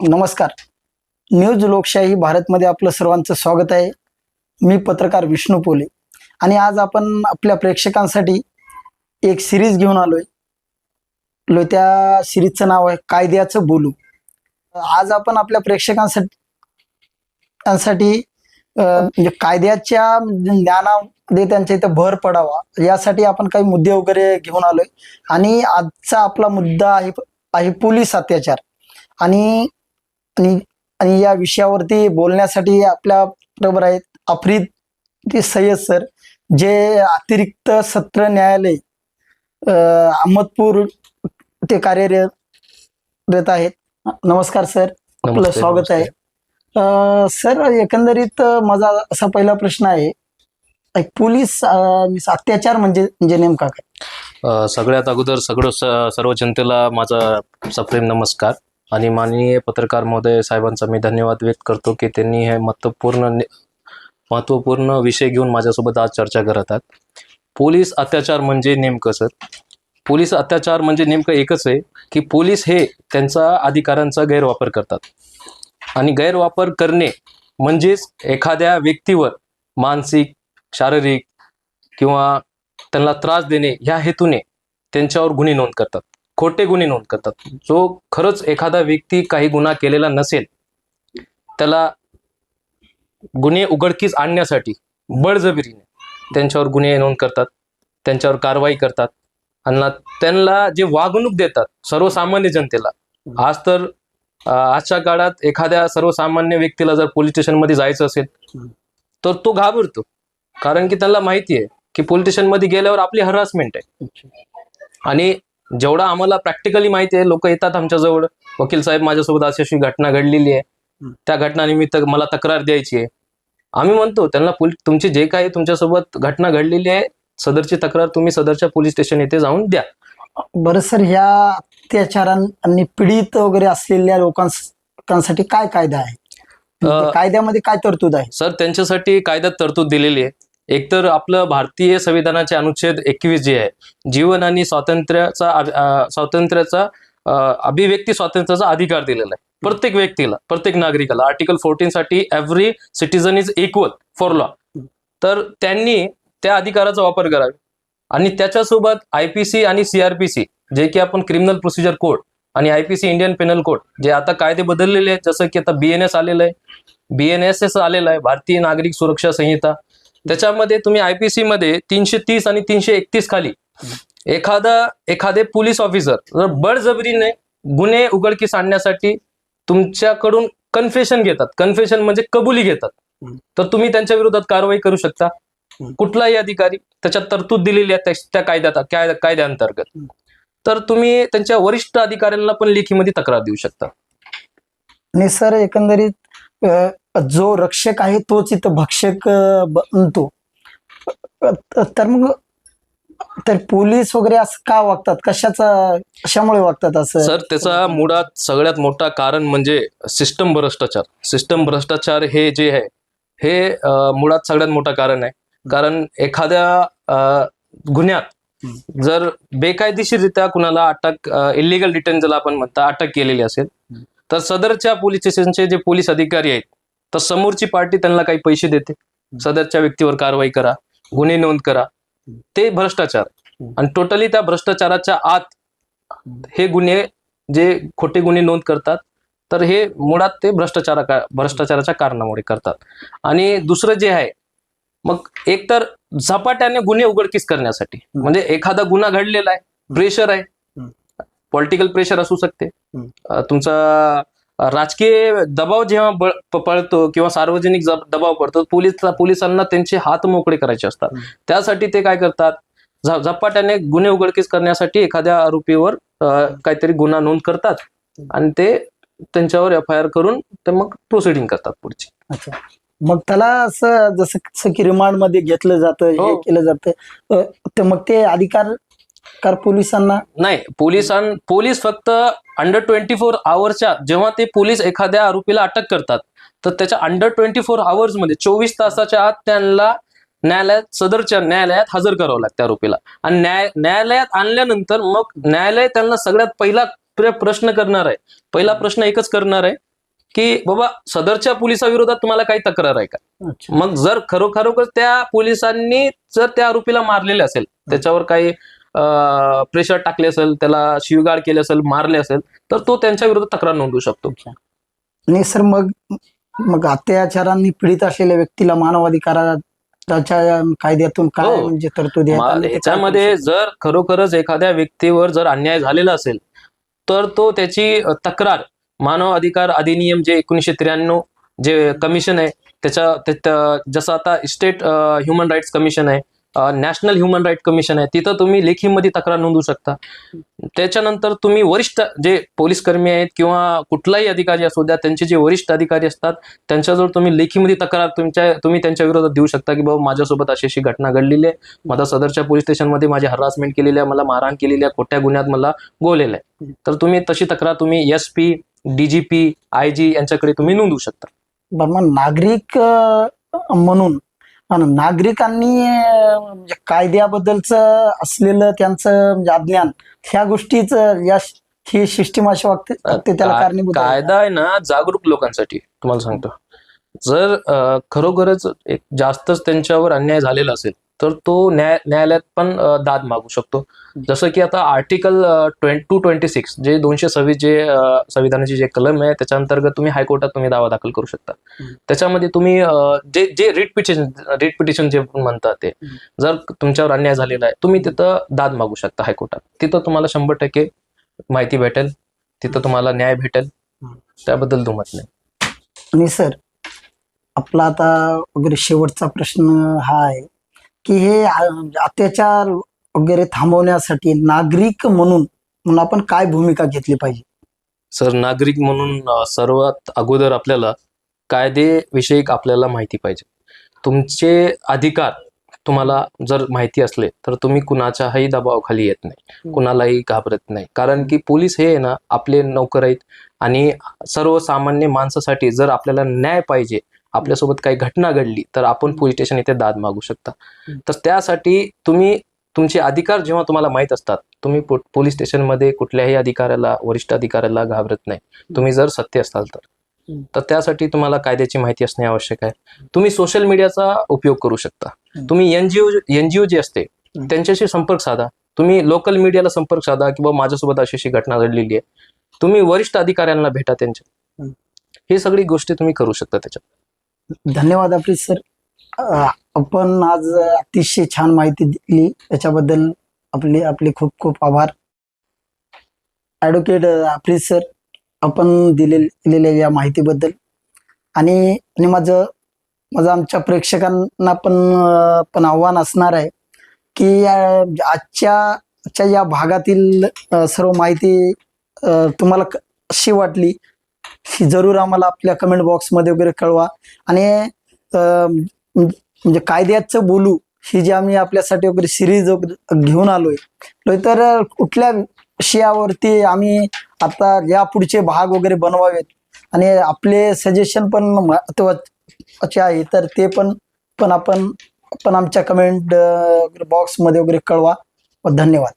नमस्कार. न्यूज लोकशाही भारतमध्ये आपलं सर्वांचं स्वागत आहे. मी पत्रकार विष्णू पोले. आणि आज आपण आपल्या प्रेक्षकांसाठी एक सिरीज घेऊन आलोय. लो त्या सिरीजचं नाव आहे कायद्याचं बोलू. आज आपण आपल्या प्रेक्षकांसाठी म्हणजे कायद्याच्या ज्ञानामध्ये त्यांच्या इथं भर पडावा यासाठी आपण काही मुद्दे वगैरे घेऊन आलोय. आणि आजचा आपला मुद्दा आहे आहे पोलीस अत्याचार. आणि आणि आणि या विषयावरती बोलण्यासाठी आपल्या बरोबर आहेत आफ्रिदी सय्यद सर जे अतिरिक्त सत्र न्यायालय अहमदपूर ते कार्यरत आहेत. नमस्कार सर. आपलं स्वागत आहे. सर एकंदरीत माझा असा पहिला प्रश्न आहे एक पोलीस अत्याचार म्हणजे म्हणजे नेमका काय? सगळ्यात अगोदर सगळं सर्व जनतेला माझा सप्रेम नमस्कार. आणि माननीय पत्रकार महोदय साहेबांचा मी धन्यवाद व्यक्त करतो की त्यांनी हे महत्त्वपूर्ण महत्त्वपूर्ण विषय घेऊन माझ्यासोबत आज चर्चा करत आहात. पोलीस अत्याचार म्हणजे नेमकं सर? पोलीस अत्याचार म्हणजे नेमकं एकच आहे की पोलीस हे त्यांचा अधिकारांचा गैरवापर करतात. आणि गैरवापर करणे म्हणजेच एखाद्या व्यक्तीवर मानसिक शारीरिक किंवा त्यांना त्रास देणे ह्या हेतूने त्यांच्यावर गुन्हे नोंद करतात. खोटे गुन्हे नोंद करतात. जो खरंच एखादा व्यक्ती काही गुन्हा केलेला नसेल त्याला गुन्हे उघडकीस आणण्यासाठी बळजबिरीने त्यांच्यावर गुन्हे नोंद करतात त्यांच्यावर कारवाई करतात आणि त्यांना जे वागणूक देतात सर्वसामान्य जनतेला. आज तर आजच्या काळात एखाद्या सर्वसामान्य व्यक्तीला जर पोलीस स्टेशनमध्ये जायचं असेल तर तो घाबरतो. कारण की त्याला माहिती आहे की पोलीस स्टेशनमध्ये गेल्यावर आपली हरासमेंट आहे. आणि जेवढा आम्हाला प्रॅक्टिकली माहिती आहे लोक येतात आमच्याजवळ वकील साहेब माझ्यासोबत अशी अशी घटना घडलेली आहे. त्या घटनानिमित्त मला तक्रार द्यायची आहे. आम्ही म्हणतो त्यांना तुमची जे काही तुमच्यासोबत घटना घडलेली आहे सदरची तक्रार तुम्ही सदरच्या पोलीस स्टेशन येथे जाऊन द्या. बरं सर ह्या अत्याचारांनी पीडित वगैरे असलेल्या लोकांस- लोकांसाठी काय कायदा आहे? कायद्यामध्ये काय तरतूद आहे? सर त्यांच्यासाठी कायद्यात तरतूद दिलेली आहे. एकतर आपलं भारतीय संविधानाचे अनुच्छेद एकवीस जे आहे जीवन आणि स्वातंत्र्याचा स्वातंत्र्याचा अभिव्यक्ती स्वातंत्र्याचा अधिकार दिलेला आहे. प्रत्येक व्यक्तीला प्रत्येक नागरिकाला. आर्टिकल फोर्टीन साठी every citizen is equal for law तर त्यांनी त्या अधिकाराचा वापर करावा. आणि त्याच्यासोबत आयपीसी आणि सीआरपीसी जे की आपण क्रिमिनल प्रोसिजर कोड आणि आयपीसी इंडियन पेनल कोड जे आता कायदे बदललेले आहेत. जसं की आता बीएनएस आलेलं आहे. बीएनएसएस आलेलं आहे. भारतीय नागरिक सुरक्षा संहिता. त्याच्यामध्ये तुम्ही आयपीसी मध्ये तीनशे तीस आणि तीनशे एकतीस खाली एखादा एखादे पोलीस ऑफिसर जर बळजबरीने गुन्हे उघडकीस आणण्यासाठी तुमच्याकडून कन्फेशन घेतात. कन्फेशन म्हणजे कबुली घेतात. तर तुम्ही त्यांच्या विरोधात कारवाई करू शकता. कुठलाही अधिकारी त्याच्यात तरतूद दिलेली आहे त्या- कायद्यात कायद्याअंतर्गत. तर तुम्ही त्यांच्या वरिष्ठ अधिकाऱ्यांना पण लेखीमध्ये तक्रार देऊ शकता. आणि सर एकंदरीत जो रक्षक आहे तोच इथं भक्षक बनतो तर मग तर पोलीस वगैरे असं का वागतात? कशाचा कशामुळे वागतात असं? सर त्याचा मुळात सगळ्यात मोठा कारण म्हणजे सिस्टम भ्रष्टाचार. सिस्टम भ्रष्टाचार हे जे आहे हे मुळात सगळ्यात मोठं कारण आहे. कारण एखाद्या गुन्ह्यात जर बेकायदेशीररित्या कुणाला अटक इलिगल डिटेन ज्याला आपण म्हणता अटक केलेली असेल तर सदरच्या पोलीस स्टेशनचे जे पोलीस अधिकारी आहेत तर समोरची पार्टी त्यांना काही पैसे देते. सदरच्या व्यक्तीवर कारवाई करा गुन्हे नोंद करा. ते भ्रष्टाचार. आणि टोटली त्या भ्रष्टाचाराच्या आत हे गुन्हे जे खोटे गुन्हे नोंद करतात तर हे मुळात ते भ्रष्टाचारा भ्रष्टाचाराच्या कारणामुळे करतात. आणि दुसरं जे आहे मग एकतर झपाट्याने गुन्हे उघडकीस करण्यासाठी म्हणजे एखादा गुन्हा घडलेला आहे प्रेशर आहे. पॉलिटिकल प्रेशर असू शकते. तुमचा राजकीय दबाव जेव्हा पळतो किंवा सार्वजनिक दबाव पडतो पोलीस पोलिसांना त्यांचे हात मोकळे करायचे असतात. त्यासाठी ते काय करतात झपाट्याने गुन्हे उघडकीस करण्यासाठी एखाद्या आरोपीवर काहीतरी गुन्हा नोंद करतात आणि ते त्यांच्यावर एफ आय आर करून ते मग प्रोसिडिंग करतात पुढची अच्छा मग त्याला असं जसं की रिमांडमध्ये घेतलं जातं हे हो. केलं जातं तर मग ते अधिकार कार पोलिसांना? नाही पोलिसां पोलीस फक्त अंडर ट्वेंटी फोर आवर्सच्या जेव्हा ते पोलीस एखाद्या आरोपीला अटक करतात तर त्याच्या अंडर ट्वेंटी फोर आवर्समध्ये चोवीस तासाच्या आत त्यांना न्यायालयात सदरच्या न्यायालयात हजर करावं लागतं आरोपीला. आणि न्याय न्यायालयात आणल्यानंतर मग न्यायालय त्यांना सगळ्यात पहिला प्र- प्रश्न करणार आहे. पहिला प्रश्न एकच करणार आहे की बाबा सदरच्या पोलिसाविरोधात तुम्हाला काही तक्रार आहे का? मग जर खरोखरोखर त्या पोलिसांनी जर त्या आरोपीला मारलेले असेल त्याच्यावर काही प्रेशर टाकले असेल त्याला शिवगाळ केले असेल मारले असेल तर तो त्यांच्या विरोधात तक्रार नोंदवू शकतो आणि सर मग मग अत्याचारांनी पीडित असलेल्या व्यक्तीला मानवाधिकाराच्या कायद्यातून काय हो. म्हणजे तरतुदी शकतात? जर खरोखरच एखाद्या व्यक्तीवर जर अन्याय झालेला असेल तर तो त्याची तक्रार मानव अधिकार अधिनियम जे एकोणीशे त्र्याण्णव जे कमिशन आहे त्याच्या त्या- जसं आता स्टेट ह्युमन राईट्स कमिशन आहे नॅशनल ह्युमन राईट कमिशन आहे. तिथं तुम्ही लेखीमध्ये तक्रार नोंदवू शकता. त्याच्यानंतर तुम्ही वरिष्ठ जे पोलीस कर्मी आहेत किंवा कुठलाही अधिकारी असू द्या त्यांचे जे वरिष्ठ अधिकारी असतात त्यांच्याजवळ तुम्ही लेखीमध्ये तक्रार तुमच्या तुम्ही त्यांच्या विरोधात देऊ शकता की बाबा माझ्यासोबत अशी अशी घटना घडलेली आहे. माझा सदरच्या पोलीस स्टेशनमध्ये माझी हरासमेंट केलेली आहे मला मारहाण केलेली आहे खोट्या गुन्ह्यात मला गोवलेलं आहे. तर तुम्ही तशी तक्रार तुम्ही S P DGP I G यांच्याकडे तुम्ही नोंदवू शकता. बरं मग नागरिक म्हणून नागरिकांनी म्हणजे कायद्याबद्दलचं असलेलं त्यांचं म्हणजे अज्ञान ह्या गोष्टीच या ही सिस्टीम अशी वागते वागते त्याला कारणीभूत. कायदा आहे ना जागरूक लोकांसाठी तुम्हाला सांगतो जर खरोखरच एक जास्तच त्यांच्यावर अन्याय झालेला असेल तर तो न्याय न्यायालयात पण दाद मागू शकतो जसं की आता आर्टिकल टू ट्वेंटी सिक्स जे दोनशे सव्वीस जे संविधानाचे जे कलम आहे त्याच्या अंतर्गत तुम्ही हायकोर्टात तुम्ही दावा दाखल करू शकता. त्याच्यामध्ये तुम्ही जे जे रिट पिटिशन रिट पिटिशन जे म्हणतात ते. जर तुमच्यावर अन्याय झालेला आहे तुम्ही तिथं दाद मागू शकता हायकोर्टात तिथं तुम्हाला शंभर टक्के माहिती भेटेल तिथं तुम्हाला न्याय भेटेल. त्याबद्दल दुमत नाही आणि सर आपला आता वगैरे शेवटचा प्रश्न हा आहे की हे अत्याचार वगैरे थांबवण्यासाठी नागरिक म्हणून म्हणून आपण काय भूमिका घेतली पाहिजे? सर नागरिक म्हणून सर्वात अगोदर आपल्याला कायदेविषयक आपल्याला माहिती पाहिजे. तुमचे अधिकार तुम्हाला जर माहिती असले तर तुम्ही कुणाच्याही दबावाखाली येत नाही. कुणालाही घाबरत नाही. कारण की पोलीस हे आहे ना आपले नौकर आहेत. आणि सर्वसामान्य माणसासाठी जर आपल्याला न्याय पाहिजे आपल्यासोबत काही घटना घडली तर आपण पोलीस स्टेशन इथे दाद मागू शकता. तर त्यासाठी तुम्ही तुमचे अधिकार जेव्हा तुम्हाला माहीत असतात तुम्ही पोलीस स्टेशनमध्ये कुठल्याही अधिकाऱ्याला वरिष्ठ अधिकाऱ्याला घाबरत नाही. तुम्ही जर सत्य असाल तर. तर त्यासाठी तुम्हाला कायद्याची माहिती असणे आवश्यक आहे. तुम्ही सोशल मीडियाचा उपयोग करू शकता. तुम्ही एनजीओ एनजीओ जे असते. त्यांच्याशी संपर्क साधा. तुम्ही लोकल मीडियाला संपर्क साधा किंवा माझ्यासोबत अशी अशी घटना घडलेली आहे. तुम्ही वरिष्ठ अधिकाऱ्यांना भेटा त्यांच्या. ही सगळी गोष्टी तुम्ही करू शकता त्याच्यात. धन्यवाद आपली सर. आपण आज अतिशय छान माहिती दिली. त्याच्याबद्दल आपले आपले खूप खूप आभार. ॲडव्होकेट आपली सर आपण दिले दिलेल्या या माहितीबद्दल. आणि आणि माझं माझं आमच्या प्रेक्षकांना पण पण आव्हान असणार आहे की आजच्या आजच्या या भागातील सर्व माहिती तुम्हाला कशी वाटली? जरूर आम्हाला आपल्या कमेंट बॉक्समध्ये वगैरे कळवा. आणि म्हणजे कायद्याचं बोलू ही जी आम्ही आपल्यासाठी वगैरे सिरीज घेऊन आलोय. तर कुठल्या विषयावरती आम्ही आता या पुढचे भाग वगैरे बनवावेत. आणि आपले सजेशन पण महत्त्वाचे आहे तर ते पण पण आपण पण आमच्या कमेंट बॉक्समध्ये वगैरे कळवा. व धन्यवाद.